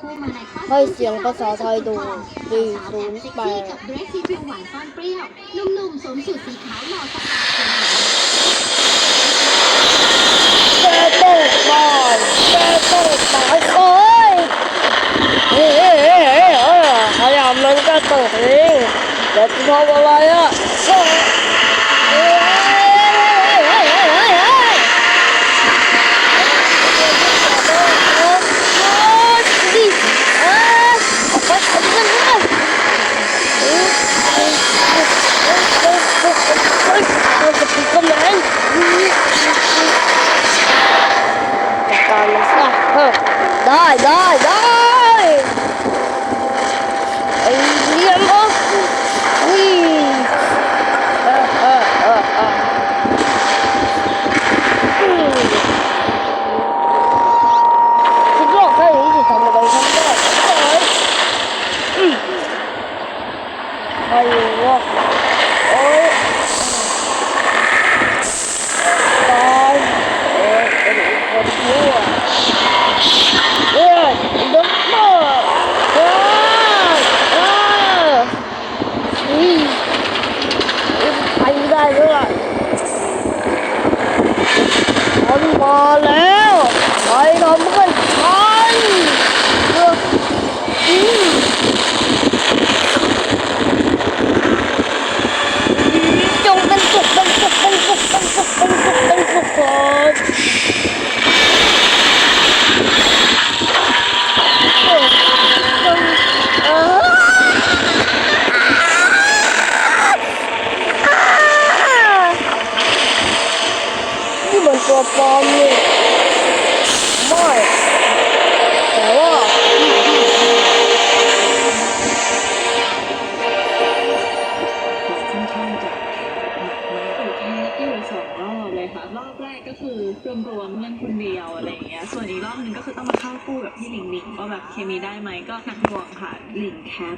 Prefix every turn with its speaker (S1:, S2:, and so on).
S1: คู่มาในคอส
S2: ให้เสียงภาษาไทยดู
S1: สาว
S2: 408
S1: แอบเซ็กซี่กับเดรสสีผิวหวานซ่อนเปรี้ยวหนุ่มๆสวมสูทสีขาวหล่อสะอาดเชียงใหม่
S2: แกต้องตายแกต้องตายโอ้ยเฮ้ยเฮ้ยเฮ้ยเฮ้ยพยายามมันก็ต้องเองเดี๋ยวจะทำอะไรอะเฮ้ยเฮ้ยเฮ้ยเฮ้ยเฮ้ยเฮ้ยโอ้ยดิเอ้ยออกไปออกไปเลยเฮ้ยเฮ้ยเฮ้ยเฮ้ยเฮ้ยเฮ้ยเฮ้ยเราจะปิดกำแพง จัดการมันซะเฮ้อ ได้ได้ได้ไอ้เลี้ยมอะอุ้ยเออเออเออเอออืมคิดว่าแค่นี้จะทำอะไรทำได้เอ้ยอืมใครวะโอ้ยตายเอ้ยเป็นคนชั่ว เอ้ยด็อกเตอร์เอ้ยเอ้ยอุ้ยไปไม่ได้ด้วยมันมา แล้วไปทำกันทันเอออืมจงเป็นสุขเป็นสุขเป็นสุขเป็นสุขเป็นสุขเป็นสุขเถิด นี่มัน ตัวปลอมนี่ไม่แต่ว่า
S3: ค่อนข้างจะหนักมากอยู่แค่สองรอบเลยค่ะรอบแรกก็คือรวมๆเล่นคนเดียวอะไรอย่างเงี้ย ส่วนอีกรอบหนึงก็คือต้องมาเข้าคู่กับพี่หลิงหลิงว่าแบบเคมีได้ไหมก็หนักหน่วงค่ะหลิงแคส